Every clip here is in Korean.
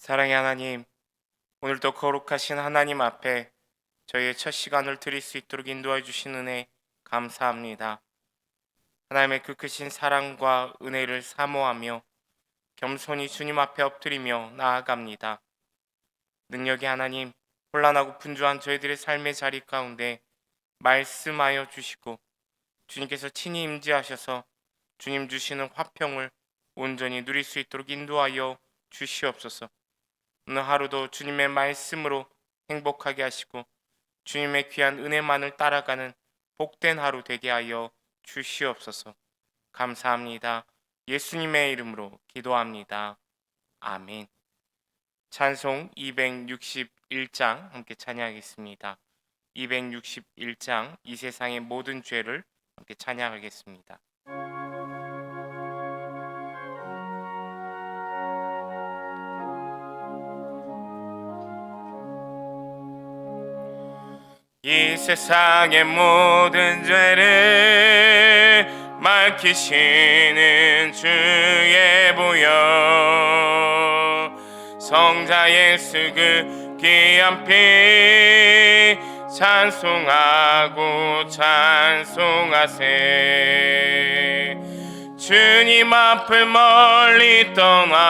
사랑의 하나님, 오늘도 거룩하신 하나님 앞에 저희의 첫 시간을 드릴 수 있도록 인도해 주신 은혜 감사합니다. 하나님의 그 크신 사랑과 은혜를 사모하며 겸손히 주님 앞에 엎드리며 나아갑니다. 능력의 하나님, 혼란하고 분주한 저희들의 삶의 자리 가운데 말씀하여 주시고 주님께서 친히 임재하셔서 주님 주시는 화평을 온전히 누릴 수 있도록 인도하여 주시옵소서. 오늘 하루도 주님의 말씀으로 행복하게 하시고 주님의 귀한 은혜만을 따라가는 복된 하루 되게 하여 주시옵소서. 감사합니다. 예수님의 이름으로 기도합니다. 아멘. 찬송 261장 함께 찬양하겠습니다. 261장 이 세상의 모든 죄를 함께 찬양하겠습니다. 세상의 모든 죄를 밝히시는 주의 보여. 성자 예수 그 귀한 피 찬송하고 찬송하세. 주님 앞을 멀리 떠나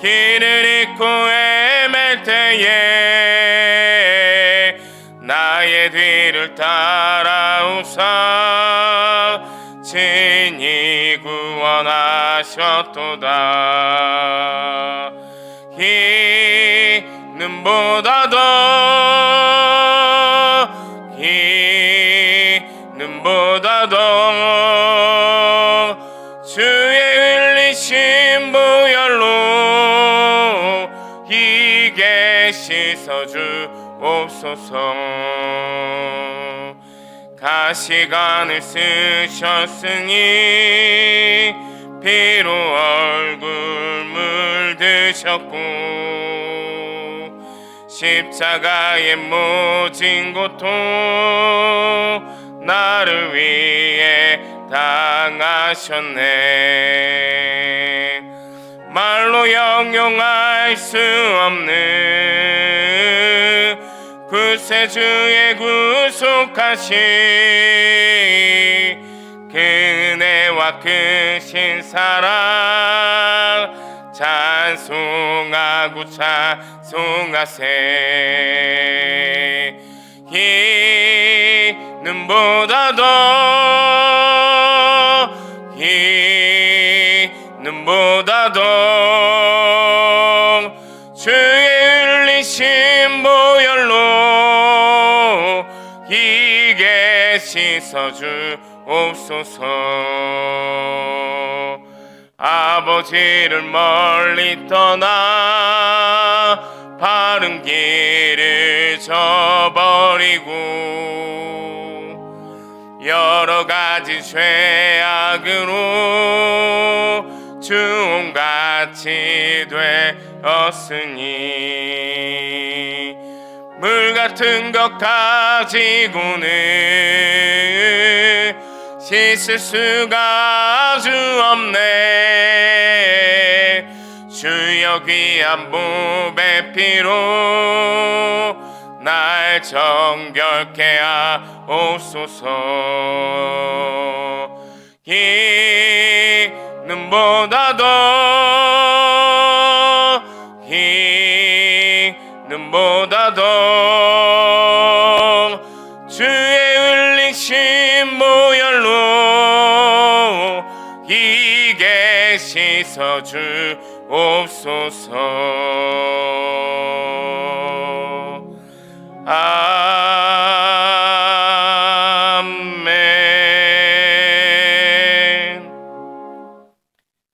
길을 잃고 헤맬 때에 나의 뒤를 따라오사 진이 구원하셨도다. 이 눈보다도 옵소서. 가시관을 쓰셨으니 피로 얼굴 물드셨고 십자가의 모진 고통 나를 위해 당하셨네. 말로 영용할 수 없는 구세주의 구속하신 그네와 크신 사랑 찬송하고 찬송하세. 이 눈보다도 씻어주 옵소서. 아버지를 멀리 떠나 바른 길을 저버리고 여러 가지 죄악으로 주홍같이 되었으니 물 같은 것 가지고는 씻을 수가 아주 없네. 주여 귀한 몸의 피로 날 정결케 하옵소서. 이 눈보다도 씻어 주 옵소서 아멘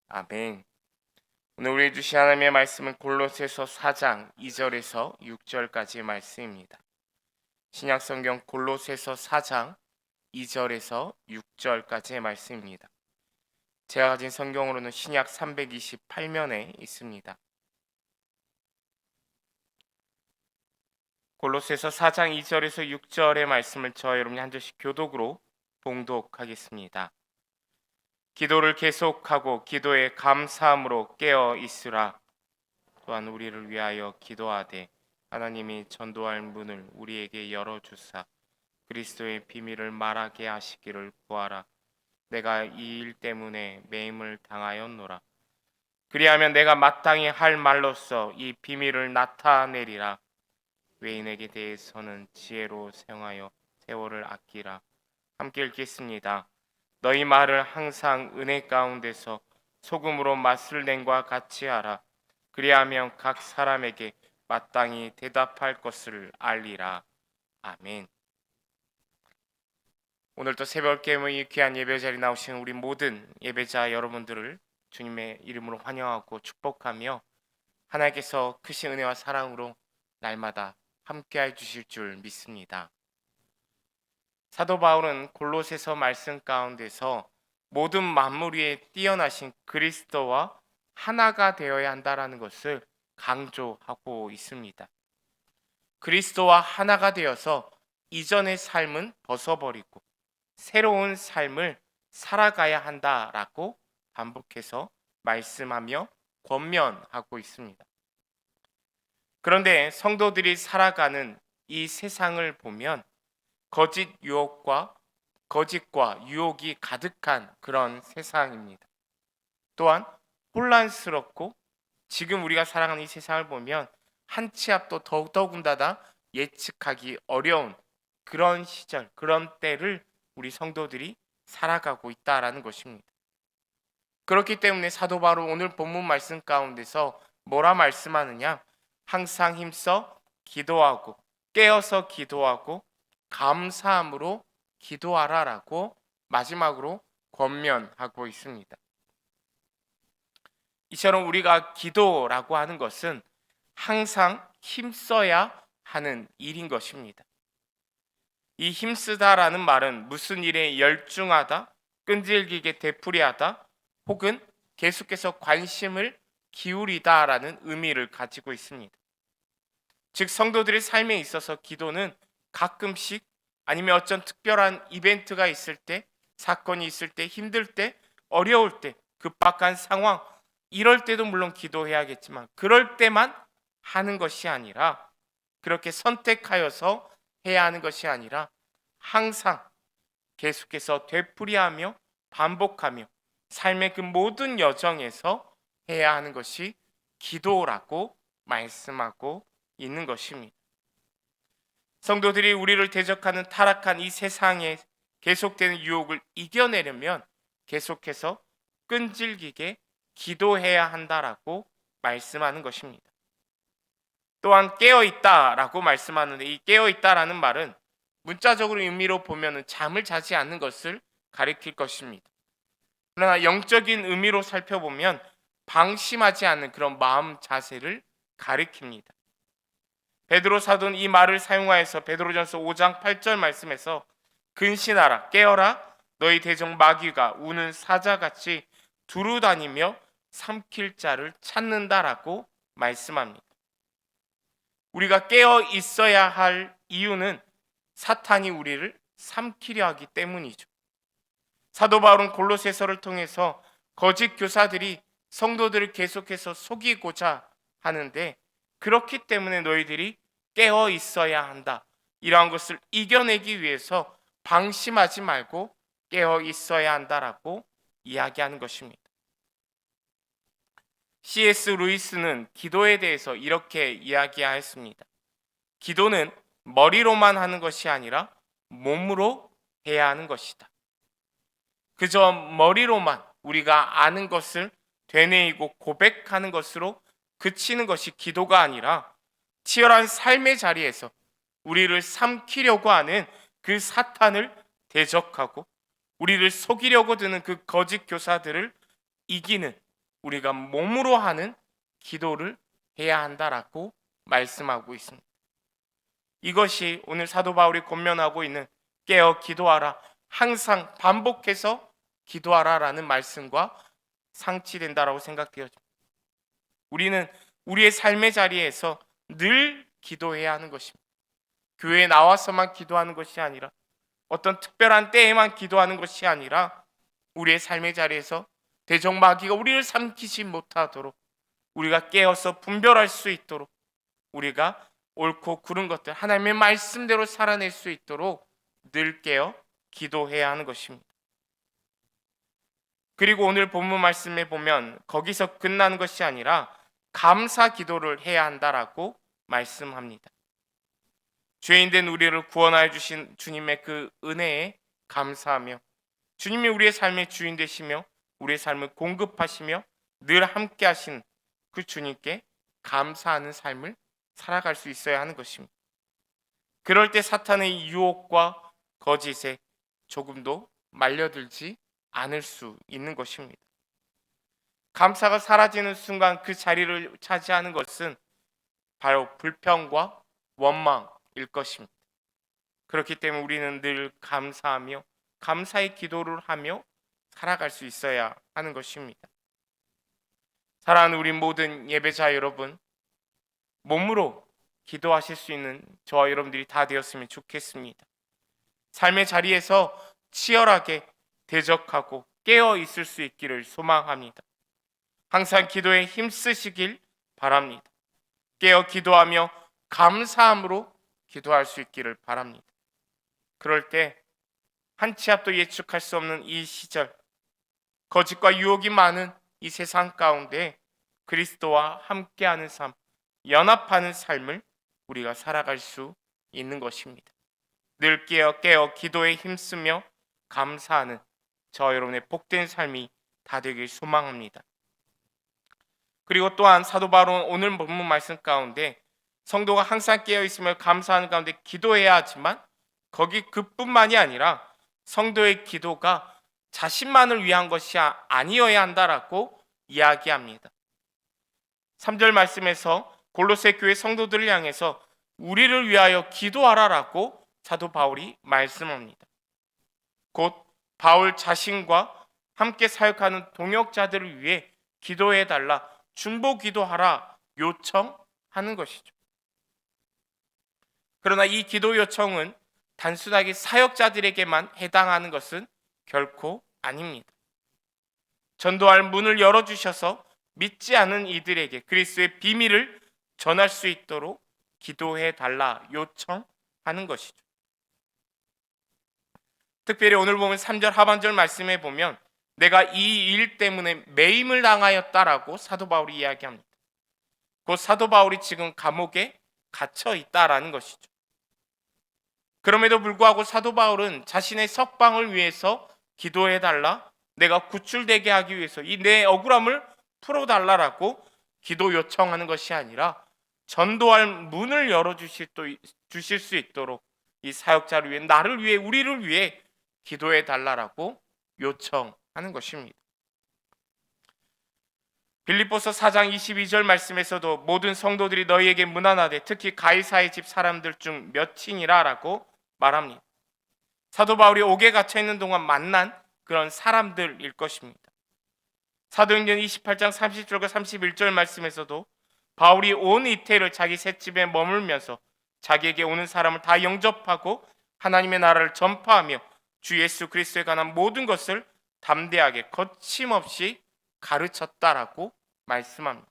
아멘 오늘 우리 주신 하나님의 말씀은 골로새서 4장 2절에서 6절까지의 말씀입니다. 신약 성경 골로새서 4장 2절에서 6절까지의 말씀입니다. 제가 가진 성경으로는 신약 328면에 있습니다. 골로새서 4장 2절에서 6절의 말씀을 저와 여러분이 한 절씩 교독으로 봉독하겠습니다. 기도를 계속하고 기도에 감사함으로 깨어 있으라. 또한 우리를 위하여 기도하되 하나님이 전도할 문을 우리에게 열어 주사 그리스도의 비밀을 말하게 하시기를 구하라. 내가 이 일 때문에 매임을 당하였노라. 그리하면 내가 마땅히 할 말로써 이 비밀을 나타내리라. 외인에게 대해서는 지혜로 사용하여 세월을 아끼라. 함께 읽겠습니다. 너희 말을 항상 은혜 가운데서 소금으로 맛을 낸과 같이 하라. 그리하면 각 사람에게 마땅히 대답할 것을 알리라. 아멘. 오늘도 새벽 깨모의 귀한 예배 자리 나오신 우리 모든 예배자 여러분들을 주님의 이름으로 환영하고 축복하며 하나님께서 크신 은혜와 사랑으로 날마다 함께해 주실 줄 믿습니다. 사도 바울은 골로새서 말씀 가운데서 모든 만물 위에 뛰어나신 그리스도와 하나가 되어야 한다라는 것을 강조하고 있습니다. 그리스도와 하나가 되어서 이전의 삶은 벗어버리고 새로운 삶을 살아가야 한다라고 반복해서 말씀하며 권면하고 있습니다. 그런데 성도들이 살아가는 이 세상을 보면 거짓 유혹과 거짓과 유혹이 가득한 그런 세상입니다. 또한 혼란스럽고 지금 우리가 살아가는 이 세상을 보면 한 치 앞도 더욱 더군다나 예측하기 어려운 그런 시절, 그런 때를 우리 성도들이 살아가고 있다라는 것입니다. 그렇기 때문에 사도 바로 오늘 본문 말씀 가운데서 뭐라 말씀하느냐? 항상 힘써 기도하고 깨어서 기도하고 감사함으로 기도하라라고 마지막으로 권면하고 있습니다. 이처럼 우리가 기도라고 하는 것은 항상 힘써야 하는 일인 것입니다. 이 힘쓰다라는 말은 무슨 일에 열중하다, 끈질기게 되풀이하다, 혹은 계속해서 관심을 기울이다라는 의미를 가지고 있습니다. 즉 성도들의 삶에 있어서 기도는 가끔씩 아니면 어떤 특별한 이벤트가 있을 때, 사건이 있을 때, 힘들 때, 어려울 때, 급박한 상황 이럴 때도 물론 기도해야겠지만 그럴 때만 하는 것이 아니라 그렇게 선택하여서 해야 하는 것이 아니라 항상 계속해서 되풀이하며 반복하며 삶의 그 모든 여정에서 해야 하는 것이 기도라고 말씀하고 있는 것입니다. 성도들이 우리를 대적하는 타락한 이 세상에 계속되는 유혹을 이겨내려면 계속해서 끈질기게 기도해야 한다라고 말씀하는 것입니다. 또한 깨어 있다라고 말씀하는데 이 깨어 있다라는 말은 문자적으로 의미로 보면은 잠을 자지 않는 것을 가리킬 것입니다. 그러나 영적인 의미로 살펴보면 방심하지 않는 그런 마음 자세를 가리킵니다. 베드로 사도는 이 말을 사용하여서 베드로전서 5장 8절 말씀에서 근신하라 깨어라 너희 대적 마귀가 우는 사자같이 두루 다니며 삼킬 자를 찾는다라고 말씀합니다. 우리가 깨어 있어야 할 이유는 사탄이 우리를 삼키려 하기 때문이죠. 사도 바울은 골로새서를 통해서 거짓 교사들이 성도들을 계속해서 속이고자 하는데 그렇기 때문에 너희들이 깨어 있어야 한다. 이러한 것을 이겨내기 위해서 방심하지 말고 깨어 있어야 한다라고 이야기하는 것입니다. C.S. 루이스는 기도에 대해서 이렇게 이야기하였습니다. 기도는 머리로만 하는 것이 아니라 몸으로 해야 하는 것이다. 그저 머리로만 우리가 아는 것을 되뇌이고 고백하는 것으로 그치는 것이 기도가 아니라 치열한 삶의 자리에서 우리를 삼키려고 하는 그 사탄을 대적하고 우리를 속이려고 드는 그 거짓 교사들을 이기는 우리가 몸으로 하는 기도를 해야 한다라고 말씀하고 있습니다. 이것이 오늘 사도 바울이 권면하고 있는 깨어 기도하라 항상 반복해서 기도하라라는 말씀과 상치된다라고 생각되어집니다. 우리는 우리의 삶의 자리에서 늘 기도해야 하는 것입니다. 교회에 나와서만 기도하는 것이 아니라 어떤 특별한 때에만 기도하는 것이 아니라 우리의 삶의 자리에서 대적 마귀가 우리를 삼키지 못하도록 우리가 깨어서 분별할 수 있도록 우리가 옳고 그른 것들 하나님의 말씀대로 살아낼 수 있도록 늘 깨어 기도해야 하는 것입니다. 그리고 오늘 본문 말씀에 보면 거기서 끝나는 것이 아니라 감사 기도를 해야 한다라고 말씀합니다. 죄인된 우리를 구원하여 주신 주님의 그 은혜에 감사하며 주님이 우리의 삶의 주인 되시며 우리의 삶을 공급하시며 늘 함께 하신 그 주님께 감사하는 삶을 살아갈 수 있어야 하는 것입니다. 그럴 때 사탄의 유혹과 거짓에 조금도 말려들지 않을 수 있는 것입니다. 감사가 사라지는 순간 그 자리를 차지하는 것은 바로 불평과 원망일 것입니다. 그렇기 때문에 우리는 늘 감사하며 감사의 기도를 하며 살아갈 수 있어야 하는 것입니다. 사랑하는 우리 모든 예배자 여러분, 몸으로 기도하실 수 있는 저와 여러분들이 다 되었으면 좋겠습니다. 삶의 자리에서 치열하게 대적하고 깨어 있을 수 있기를 소망합니다. 항상 기도에 힘쓰시길 바랍니다. 깨어 기도하며 감사함으로 기도할 수 있기를 바랍니다. 그럴 때 한 치 앞도 예측할 수 없는 이 시절, 거짓과 유혹이 많은 이 세상 가운데 그리스도와 함께하는 삶, 연합하는 삶을 우리가 살아갈 수 있는 것입니다. 늘 깨어 깨어 기도에 힘쓰며 감사하는 저 여러분의 복된 삶이 다 되길 소망합니다. 그리고 또한 사도 바울은 오늘 본문 말씀 가운데 성도가 항상 깨어 있으며 감사하는 가운데 기도해야 하지만 거기 그뿐만이 아니라 성도의 기도가 자신만을 위한 것이 아니어야 한다라고 이야기합니다. 3절 말씀에서 골로새 교회 성도들을 향해서 우리를 위하여 기도하라라고 사도 바울이 말씀합니다. 곧 바울 자신과 함께 사역하는 동역자들을 위해 기도해 달라 중보 기도하라 요청하는 것이죠. 그러나 이 기도 요청은 단순하게 사역자들에게만 해당하는 것은 결코 아닙니다. 전도할 문을 열어 주셔서 믿지 않은 이들에게 그리스도의 비밀을 전할 수 있도록 기도해 달라 요청하는 것이죠. 특별히 오늘 보면 3절 하반절 말씀에 보면 내가 이 일 때문에 매임을 당하였다라고 사도 바울이 이야기합니다. 곧 사도 바울이 지금 감옥에 갇혀 있다라는 것이죠. 그럼에도 불구하고 사도 바울은 자신의 석방을 위해서 기도해 달라 내가 구출되게 하기 위해서 이 내 억울함을 풀어 달라라고 기도 요청하는 것이 아니라 전도할 문을 열어 주실 또 주실 수 있도록 이 사역자를 위해 나를 위해 우리를 위해 기도해 달라라고 요청하는 것입니다. 빌립보서 4장 22절 말씀에서도 모든 성도들이 너희에게 문안하되 특히 가이사의 집 사람들 중 몇이니라라고 말합니다. 사도 바울이 옥에 갇혀 있는 동안 만난 그런 사람들일 것입니다. 사도행전 28장 30절과 31절 말씀에서도 바울이 온 이태를 자기 셋집에 머물면서 자기에게 오는 사람을 다 영접하고 하나님의 나라를 전파하며 주 예수 그리스도에 관한 모든 것을 담대하게 거침없이 가르쳤다라고 말씀합니다.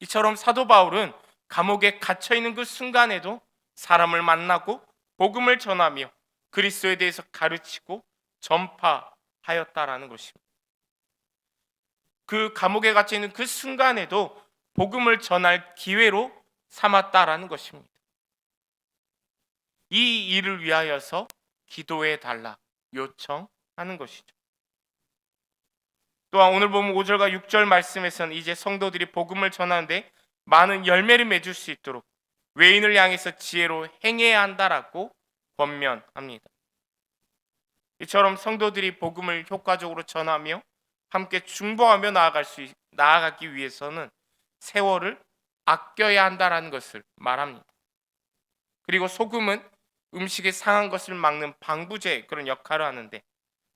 이처럼 사도 바울은 감옥에 갇혀 있는 그 순간에도 사람을 만나고 복음을 전하며 그리스도에 대해서 가르치고 전파하였다라는 것입니다. 그 감옥에 갇혀 있는 그 순간에도 복음을 전할 기회로 삼았다라는 것입니다. 이 일을 위하여서 기도해 달라 요청하는 것이죠. 또한 오늘 보면 5절과 6절 말씀에서는 이제 성도들이 복음을 전하는데 많은 열매를 맺을 수 있도록 외인을 향해서 지혜로 행해야 한다라고 권면합니다. 이처럼 성도들이 복음을 효과적으로 전하며 함께 중보하며 나아갈 수 나아가기 위해서는 세월을 아껴야 한다라는 것을 말합니다. 그리고 소금은 음식에 상한 것을 막는 방부제 그런 역할을 하는데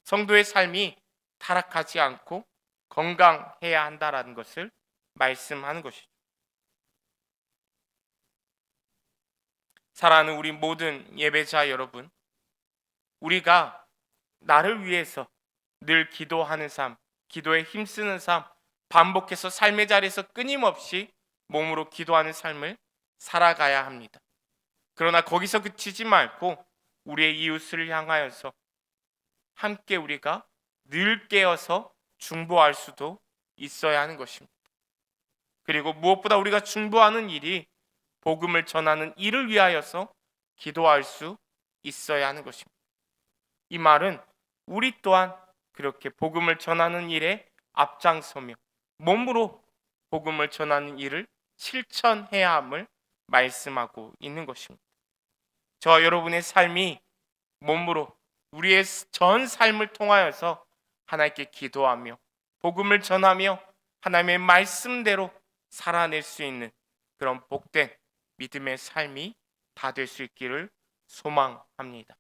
성도의 삶이 타락하지 않고 건강해야 한다라는 것을 말씀하는 것이죠. 사랑하는 우리 모든 예배자 여러분, 우리가 나를 위해서 늘 기도하는 삶, 기도에 힘쓰는 삶, 반복해서 삶의 자리에서 끊임없이 몸으로 기도하는 삶을 살아가야 합니다. 그러나 거기서 그치지 말고 우리의 이웃을 향하여서 함께 우리가 늘 깨어서 중보할 수도 있어야 하는 것입니다. 그리고 무엇보다 우리가 중보하는 일이 복음을 전하는 일을 위하여서 기도할 수 있어야 하는 것입니다. 이 말은 우리 또한 그렇게 복음을 전하는 일에 앞장서며 몸으로 복음을 전하는 일을 실천해야 함을 말씀하고 있는 것입니다. 저와 여러분의 삶이 몸으로 우리의 전 삶을 통하여서 하나님께 기도하며 복음을 전하며 하나님의 말씀대로 살아낼 수 있는 그런 복된 믿음의 삶이 다 될 수 있기를 소망합니다.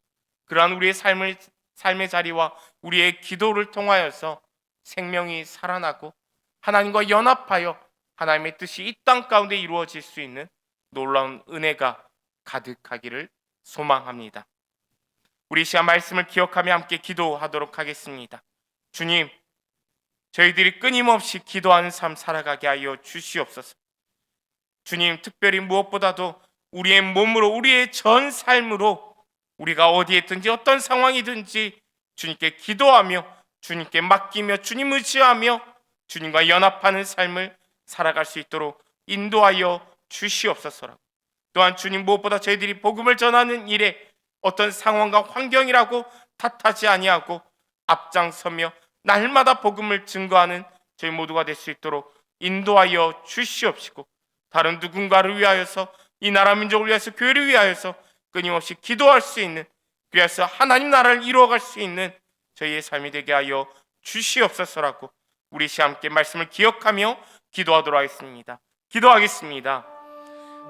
그러한 우리의 삶을 삶의 자리와 우리의 기도를 통하여서 생명이 살아나고 하나님과 연합하여 하나님의 뜻이 이 땅 가운데 이루어질 수 있는 놀라운 은혜가 가득하기를 소망합니다. 우리 시간 말씀을 기억하며 함께 기도하도록 하겠습니다. 주님, 저희들이 끊임없이 기도하는 삶 살아가게 하여 주시옵소서. 주님, 특별히 무엇보다도 우리의 몸으로 우리의 전 삶으로 우리가 어디에 있든지 어떤 상황이든지 주님께 기도하며 주님께 맡기며 주님 의지하며 주님과 연합하는 삶을 살아갈 수 있도록 인도하여 주시옵소서라고. 또한 주님 무엇보다 저희들이 복음을 전하는 일에 어떤 상황과 환경이라고 탓하지 아니하고 앞장서며 날마다 복음을 증거하는 저희 모두가 될 수 있도록 인도하여 주시옵시고 다른 누군가를 위하여서 이 나라 민족을 위해서 교회를 위하여서 끊임없이 기도할 수 있는 그래서 하나님 나라를 이루어갈 수 있는 저희의 삶이 되게 하여 주시옵소서라고 우리 시 함께 말씀을 기억하며 기도하도록 하겠습니다. 기도하겠습니다.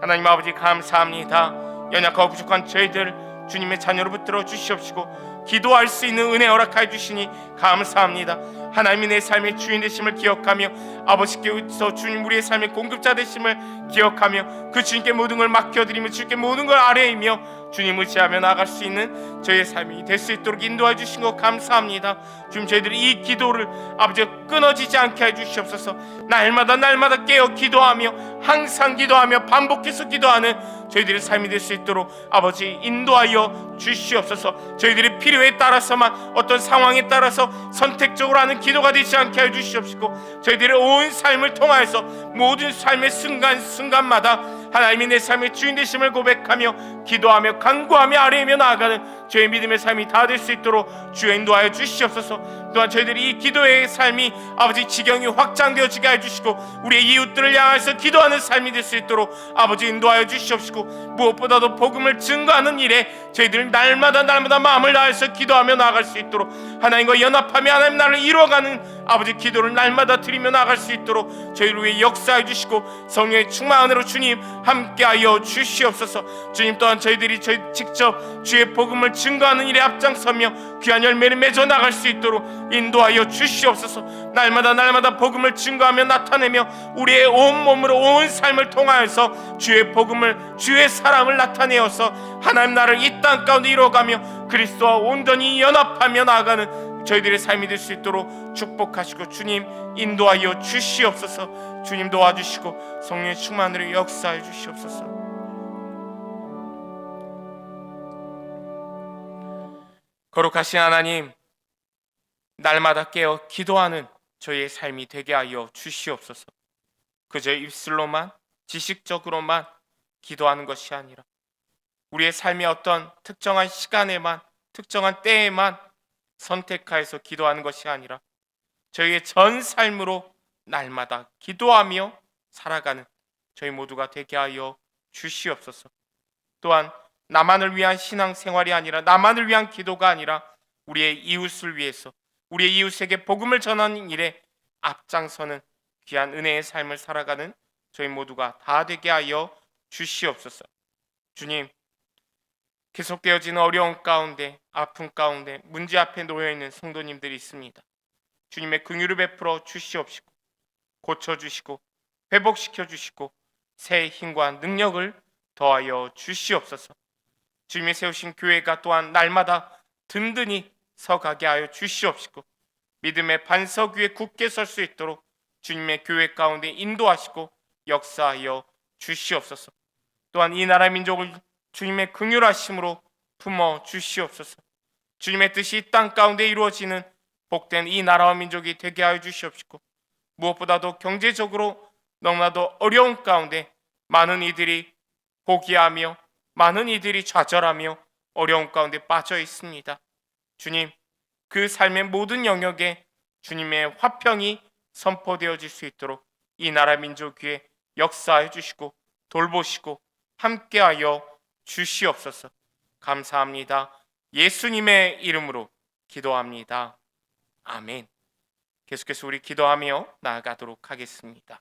하나님 아버지 감사합니다. 연약하고 부족한 저희들 주님의 자녀로 붙들어 주시옵시고 기도할 수 있는 은혜 허락하여 주시니 감사합니다. 하나님이 내 삶의 주인 되심을 기억하며 아버지께서 주님 우리의 삶의 공급자 되심을 기억하며 그 주님께 모든 걸 맡겨드리며 주님께 모든 걸 아뢰이며 주님 의지하며 나아갈 수 있는 저의 삶이 될 수 있도록 인도해 주신 것 감사합니다. 주님 저희들이 이 기도를 아버지 끊어지지 않게 해 주시옵소서. 날마다 날마다 깨어 기도하며 항상 기도하며 반복해서 기도하는 저희들의 삶이 될 수 있도록 아버지 인도하여 주시옵소서. 저희들의 필요에 따라서만 어떤 상황에 따라서 선택적으로 하는 기도가 되지 않게 해 주시옵시고 저희들의 온 삶을 통하여서 모든 삶의 순간 순간마다 하나님이 내 삶의 주인 되심을 고백하며 기도하며 간구하며 아뢰며 나아가는 저의 믿음의 삶이 다 될 수 있도록 주여 인도하여 주시옵소서. 또한 저희들이 이 기도의 삶이 아버지 지경이 확장되어지게 해주시고 우리의 이웃들을 향해서 기도하는 삶이 될 수 있도록 아버지 인도하여 주시옵시고 무엇보다도 복음을 증거하는 일에 저희들 날마다 날마다 마음을 다해서 기도하며 나아갈 수 있도록 하나님과 연합하며 하나님 나를 이루어가는 아버지 기도를 날마다 드리며 나아갈 수 있도록 저희를 위해 역사해 주시고 성령의 충만한 은혜로 주님 함께하여 주시옵소서 주님 또한 저희들이 저희 직접 주의 복음을 증거하는 일에 앞장서며 귀한 열매를 맺어 나갈 수 있도록 인도하여 주시옵소서. 날마다 날마다 복음을 증거하며 나타내며 우리의 온 몸으로 온 삶을 통하여서 주의 복음을 주의 사랑을 나타내어서 하나님 나를 이 땅 가운데 이루어가며 그리스도와 온전히 연합하며 나아가는 저희들의 삶이 될 수 있도록 축복하시고 주님 인도하여 주시옵소서. 주님 도와주시고 성령의 충만으로 역사해 주시옵소서 거룩하신 하나님 날마다 깨어 기도하는 저희의 삶이 되게 하여 주시옵소서 그저 입술로만 지식적으로만 기도하는 것이 아니라 우리의 삶의 어떤 특정한 시간에만 특정한 때에만 선택하여서 기도하는 것이 아니라 저희의 전 삶으로 날마다 기도하며 살아가는 저희 모두가 되게 하여 주시옵소서. 또한 나만을 위한 신앙 생활이 아니라 나만을 위한 기도가 아니라 우리의 이웃을 위해서 우리의 이웃에게 복음을 전하는 일에 앞장서는 귀한 은혜의 삶을 살아가는 저희 모두가 다 되게 하여 주시옵소서. 주님, 계속되어지는 어려운 가운데 아픔 가운데 문제 앞에 놓여 있는 성도님들이 있습니다. 주님의 긍휼을 베풀어 주시옵시고 고쳐 주시고 회복시켜 주시고 새 힘과 능력을 더하여 주시옵소서. 주님이 세우신 교회가 또한 날마다 든든히 서가게 하여 주시옵시고 믿음의 반석 위에 굳게 설 수 있도록 주님의 교회 가운데 인도하시고 역사하여 주시옵소서. 또한 이 나라 민족을 주님의 긍휼하심으로 품어 주시옵소서. 주님의 뜻이 이땅 가운데 이루어지는 복된 이 나라와 민족이 되게 하여 주시옵시고 무엇보다도 경제적으로 너무나도 어려운 가운데 많은 이들이 포기하며 많은 이들이 좌절하며 어려운 가운데 빠져 있습니다. 주님, 그 삶의 모든 영역에 주님의 화평이 선포되어질 수 있도록 이 나라 민족 위에 역사해 주시고 돌보시고 함께하여 주시옵소서. 감사합니다. 예수님의 이름으로 기도합니다. 아멘. 계속해서 우리 기도하며 나아가도록 하겠습니다.